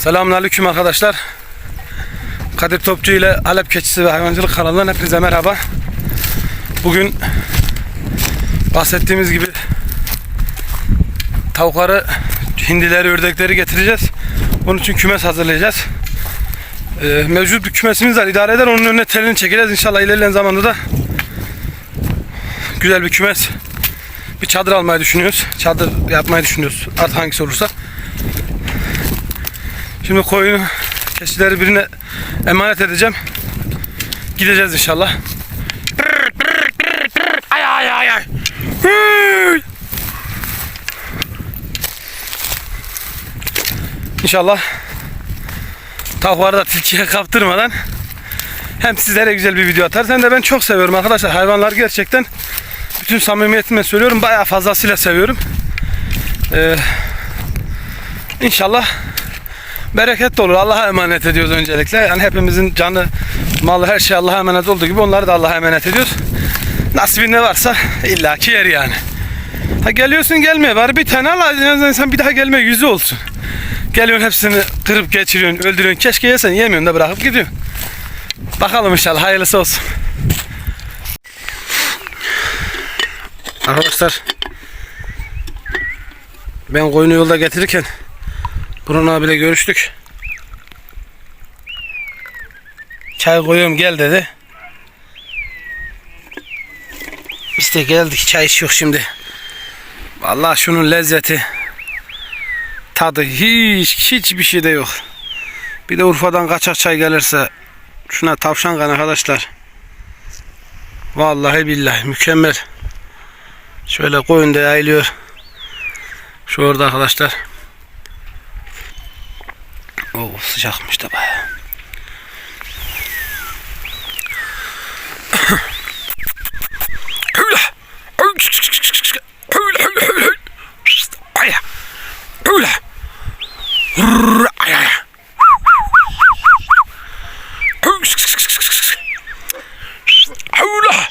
Selamünaleyküm arkadaşlar. Kadir Topçu ile Alep Keçisi ve Hayvancılık kanalından hepinize merhaba. Bugün bahsettiğimiz gibi tavukları, hindileri, ördekleri getireceğiz. Bunun için kümes hazırlayacağız. Ee, mevcut bir kümesimiz var. idare eder. Onun önüne telini çekeceğiz. İnşallah ilerleyen zamanda da güzel bir kümes bir çadır almayı düşünüyoruz. Çadır yapmayı düşünüyoruz. Artık hangisi olursa. Şimdi koyunu keçileri birine emanet edeceğim. Gideceğiz inşallah. Ay ay ay ay. İnşallah tavukları da tilkiye kaptırmadan hem sizlere güzel bir video atarız hem de ben çok seviyorum arkadaşlar. Hayvanlar gerçekten bütün samimiyetimle söylüyorum bayağı fazlasıyla seviyorum. Ee, inşallah bereketli olur. Allah'a emanet ediyoruz öncelikle. Yani hepimizin canı, malı her şey Allah'a emanet olduğu gibi onları da Allah'a emanet ediyoruz. Nasibin ne varsa illaki yer yani. Ha geliyorsun gelmiyor. Var bir tane al azından sen bir daha gelme yüzü olsun. Geliyorsun hepsini kırıp geçiriyorsun, öldürüyorsun. Keşke yesen yemiyorsun da bırakıp gidiyorsun. Bakalım inşallah hayırlısı olsun. Arkadaşlar ben koyunu yolda getirirken Burhan abiyle görüştük. Çay koyuyorum gel dedi. Biz de geldik çay içiyor şimdi. Vallahi şunun lezzeti tadı hiç hiçbir şey de yok. Bir de Urfa'dan kaçak çay gelirse şuna tavşan kan arkadaşlar. Vallahi billahi mükemmel. Şöyle koyun da yayılıyor. Şu orada arkadaşlar. Sıcakmış da bayağı. Öyle. Öyle öyle öyle. Ay. Öyle. Rrr, Ay ay. Öyle.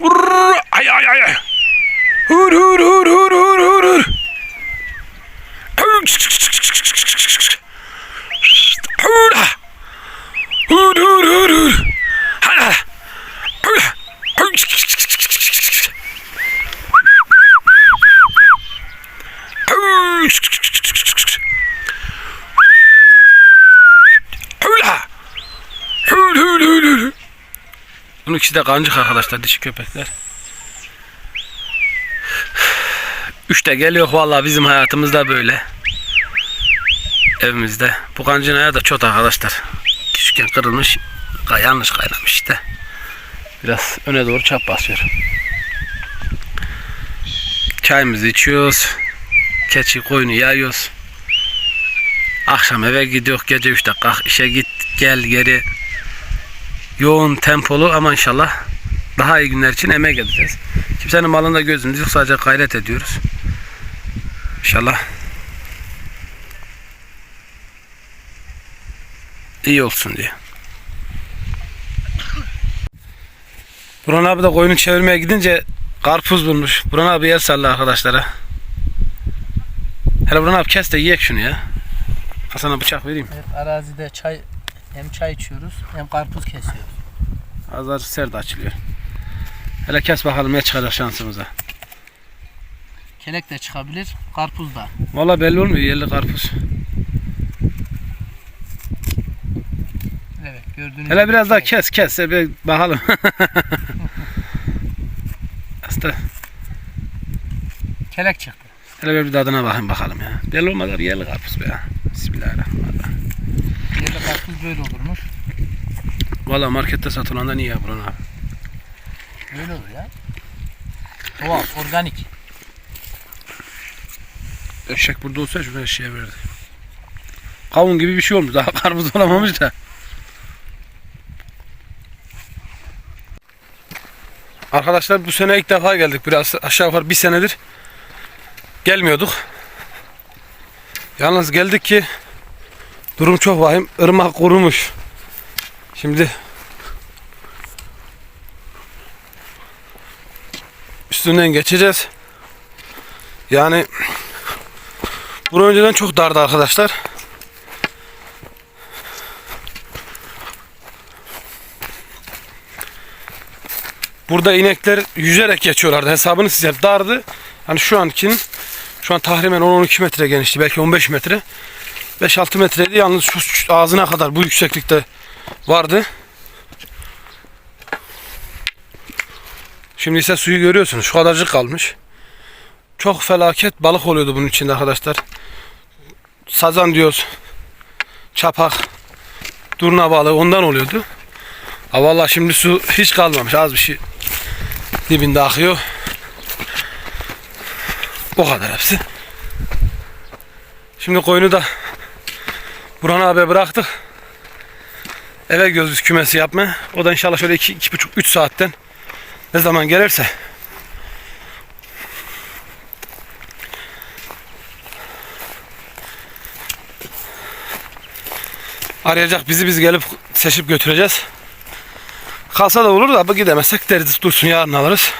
Rrr, Ay ay ay. ay. Hur hur hur hur hur hur hur. Hura. Hur hur hur hur. Hara. Hura. Hura. Hur hur hur hur. Bunun ikisi de kancık arkadaşlar dişi köpekler. Üçte geliyor vallahi bizim hayatımızda böyle. Evimizde. Bu kancın ayağı da çok arkadaşlar. Küçükken kırılmış. Yanlış kaynamış işte. Biraz öne doğru çap basıyor. Çayımızı içiyoruz. Keçi koyunu yayıyoruz. Akşam eve gidiyor. Gece 3'te kalk işe git gel geri. Yoğun tempolu ama inşallah daha iyi günler için emek edeceğiz. Kimsenin malında gözümüz yok sadece gayret ediyoruz. İnşallah iyi olsun diye. Burhan abi de koyunu çevirmeye gidince karpuz bulmuş. Burhan abi yer salla arkadaşlara. Hele Burhan abi kes de yiyek şunu ya. Hasan'a bıçak vereyim. Evet, arazide çay hem çay içiyoruz hem karpuz kesiyoruz. Azar sert açılıyor. Hele kes bakalım ne çıkacak şansımıza. Kelek de çıkabilir, karpuz da. Valla belli olmuyor yerli karpuz. Evet, gördüğünüz Hele gibi biraz daha kes kes bir bakalım. Aslında Kelek çıktı. hele bir tadına bakayım bakalım ya. Belli olmadı yerli karpuz be ya. Bismillahirrahmanirrahim. Yerli karpuz böyle olurmuş. Valla markette satılandan iyi ya Burhan abi. Böyle olur ya. Doğal, organik. Eşek burada olsa şunu eşeğe verdi. Kavun gibi bir şey olmuş. Daha karpuz olamamış da. Arkadaşlar bu sene ilk defa geldik. Biraz aşağı yukarı bir senedir gelmiyorduk. Yalnız geldik ki Durum çok vahim. Irmak kurumuş. Şimdi üstünden geçeceğiz. Yani bunu önceden çok dardı arkadaşlar. Burada inekler yüzerek geçiyorlardı. Hesabını size dardı. Hani şu ankinin şu an tahrimen 10-12 metre genişti. Belki 15 metre. 5-6 metreydi. Yalnız şu ağzına kadar bu yükseklikte vardı. Şimdi ise suyu görüyorsunuz. Şu kadarcık kalmış. Çok felaket balık oluyordu bunun içinde arkadaşlar. Sazan diyoruz. Çapak. Durna balığı ondan oluyordu. Ha vallahi şimdi su hiç kalmamış. Az bir şey dibinde akıyor. O kadar hepsi. Şimdi koyunu da Burhan abi bıraktık. Eve gözlük kümesi yapma. O da inşallah şöyle 2 iki, buçuk 3 saatten ne zaman gelirse arayacak bizi biz gelip seçip götüreceğiz. Kalsa da olur da bu gidemezsek deriz dursun yarın alırız.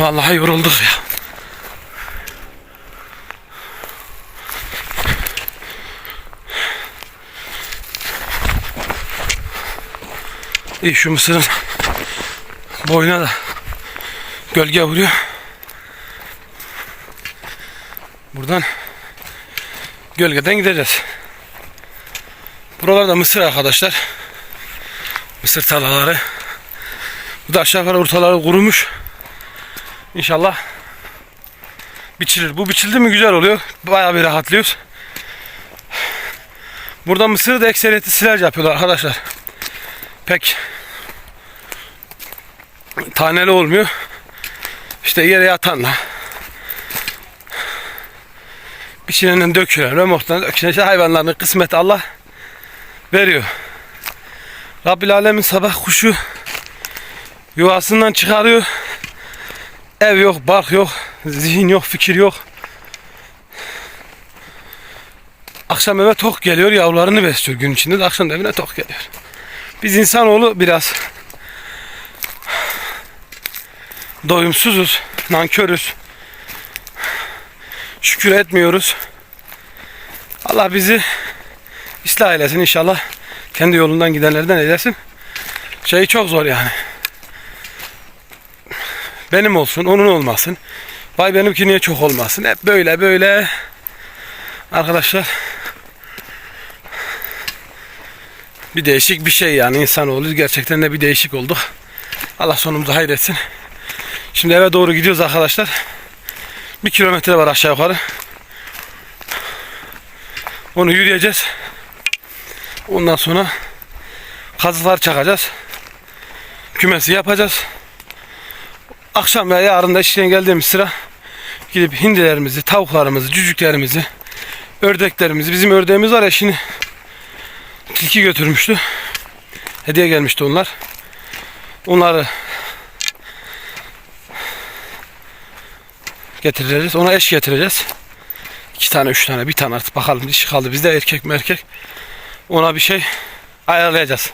Vallahi yorulduk ya. İyi şu mısırın boyuna da gölge vuruyor. Buradan gölgeden gideceğiz. Buralarda mısır arkadaşlar. Mısır tarlaları. Bu da aşağı yukarı ortaları kurumuş. İnşallah biçilir. Bu biçildi mi güzel oluyor. Bayağı bir rahatlıyoruz. Burada mısırı da ekseriyeti silaj yapıyorlar arkadaşlar. Pek taneli olmuyor. İşte yere yatanla biçilenden dökülen, remorttan dökülen işte hayvanların kısmeti Allah veriyor. Rabbil Alemin sabah kuşu yuvasından çıkarıyor. Ev yok, bark yok, zihin yok, fikir yok. Akşam eve tok geliyor, yavrularını besliyor gün içinde de akşam evine tok geliyor. Biz insanoğlu biraz doyumsuzuz, nankörüz. Şükür etmiyoruz. Allah bizi ıslah eylesin inşallah. Kendi yolundan gidenlerden eylesin. Şey çok zor yani. Benim olsun, onun olmasın. Vay benimki niye çok olmasın. Hep böyle böyle. Arkadaşlar. Bir değişik bir şey yani insanoğlu. Gerçekten de bir değişik olduk. Allah sonumuzu hayretsin. Şimdi eve doğru gidiyoruz arkadaşlar. Bir kilometre var aşağı yukarı. Onu yürüyeceğiz. Ondan sonra kazıklar çakacağız. Kümesi yapacağız. Akşam veya yarın da işten geldiğimiz sıra gidip hindilerimizi, tavuklarımızı, cücüklerimizi, ördeklerimizi, bizim ördeğimiz var ya şimdi tilki götürmüştü. Hediye gelmişti onlar. Onları getireceğiz. Ona eş getireceğiz. İki tane, üç tane, bir tane artık bakalım dişi kaldı. Bizde erkek mi erkek. Ona bir şey ayarlayacağız.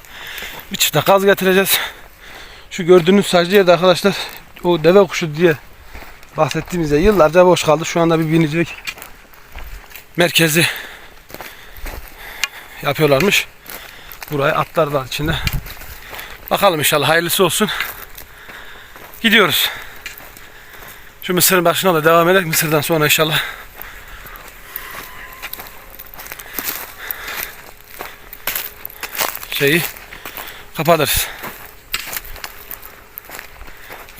Bir çift de gaz getireceğiz. Şu gördüğünüz sadece yerde arkadaşlar o deve kuşu diye bahsettiğimizde yıllarca boş kaldı. Şu anda bir binicilik merkezi yapıyorlarmış. Buraya atlar var içinde. Bakalım inşallah hayırlısı olsun. Gidiyoruz. Şu mısırın başına da devam edelim. Mısırdan sonra inşallah. Şeyi kapatırız.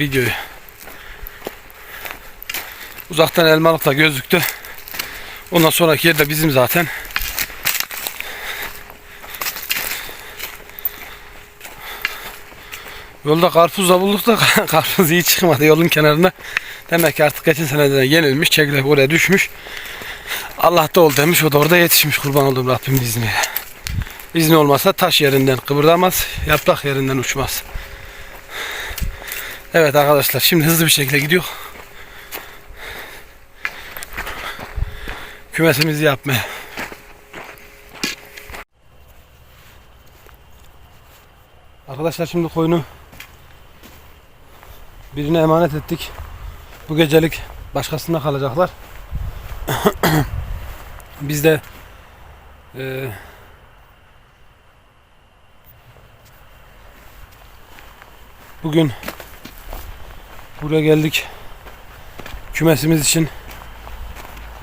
Videoyu. Uzaktan elmalıkla gözüktü. Ondan sonraki yer de bizim zaten. Yolda karpuz da bulduk da karpuz iyi çıkmadı yolun kenarında. Demek ki artık geçen seneden yenilmiş, çekirdek oraya düşmüş. Allah da ol demiş, o da orada yetişmiş kurban olduğum Rabbimin izniyle. İzni olmasa taş yerinden kıpırdamaz, yaprak yerinden uçmaz. Evet arkadaşlar şimdi hızlı bir şekilde gidiyor. Kümesimizi yapmaya. Arkadaşlar şimdi koyunu birine emanet ettik. Bu gecelik başkasında kalacaklar. Biz de e, bugün buraya geldik kümesimiz için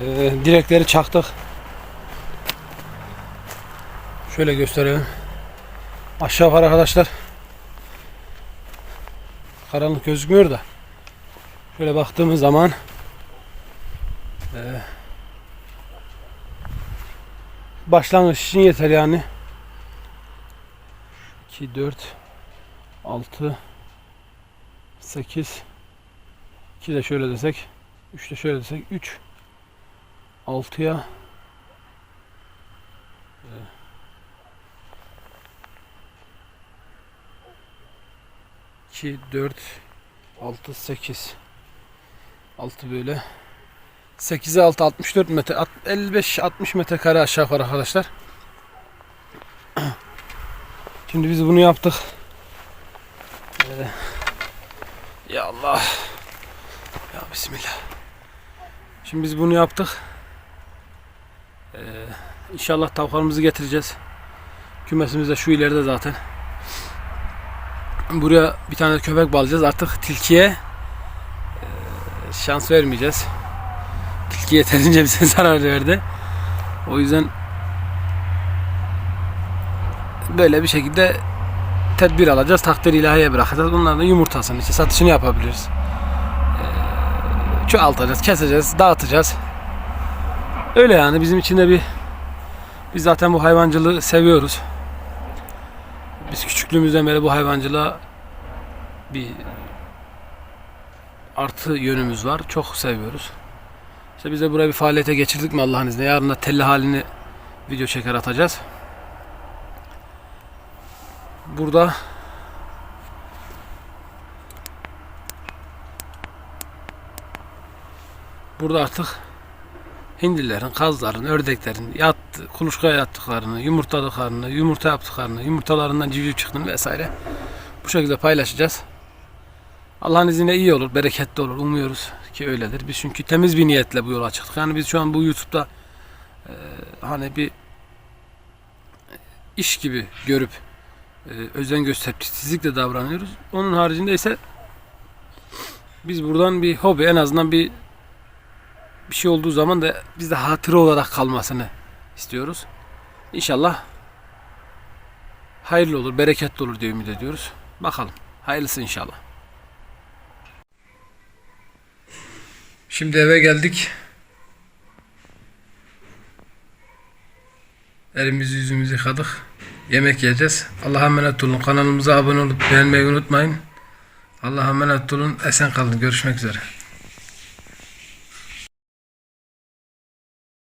e, direkleri çaktık. Şöyle gösterelim. Aşağı var arkadaşlar. Karanlık gözükmüyor da. Şöyle baktığımız zaman e, başlangıç için yeter yani. 2, 4, 6, 8, 2 de şöyle desek, 3 de şöyle desek, 3, 6'ya 2, 4, 6, 8. 6 böyle. 8'e 6, 64 metre. 55-60 metrekare aşağı yukarı arkadaşlar. Şimdi biz bunu yaptık. Ee, ya Allah. Bismillah. Şimdi biz bunu yaptık. Ee, inşallah tavuklarımızı getireceğiz. Kümesimiz de şu ileride zaten. Buraya bir tane köpek bağlayacağız. Artık tilkiye e, şans vermeyeceğiz. Tilki yeterince bize zarar verdi. O yüzden böyle bir şekilde tedbir alacağız. Takdir ilahiye bırakacağız. Bunların da yumurtasını işte satışını yapabiliriz. Çoğaltacağız, keseceğiz, dağıtacağız. Öyle yani bizim için de bir biz zaten bu hayvancılığı seviyoruz. Biz küçüklüğümüzden beri bu hayvancılığa bir artı yönümüz var. Çok seviyoruz. İşte biz de buraya bir faaliyete geçirdik mi Allah'ın izniyle. Yarın da telli halini video çeker atacağız. Burada Burada artık hindilerin, kazların, ördeklerin yattı, kuluçkaya yattıklarını, yumurtladıklarını, yumurta yaptıklarını, yumurtalarından civciv çıktığını vesaire bu şekilde paylaşacağız. Allah'ın izniyle iyi olur, bereketli olur. Umuyoruz ki öyledir. Biz çünkü temiz bir niyetle bu yola çıktık. Yani biz şu an bu YouTube'da e, hani bir iş gibi görüp e, özen gösterip titizlikle davranıyoruz. Onun haricinde ise biz buradan bir hobi en azından bir bir şey olduğu zaman da bizde hatıra olarak kalmasını istiyoruz. İnşallah hayırlı olur, bereketli olur diye ümit ediyoruz. Bakalım. Hayırlısı inşallah. Şimdi eve geldik. Elimizi yüzümüzü yıkadık. Yemek yiyeceğiz. Allah'a emanet olun. Kanalımıza abone olup beğenmeyi unutmayın. Allah'a emanet olun. Esen kalın. Görüşmek üzere.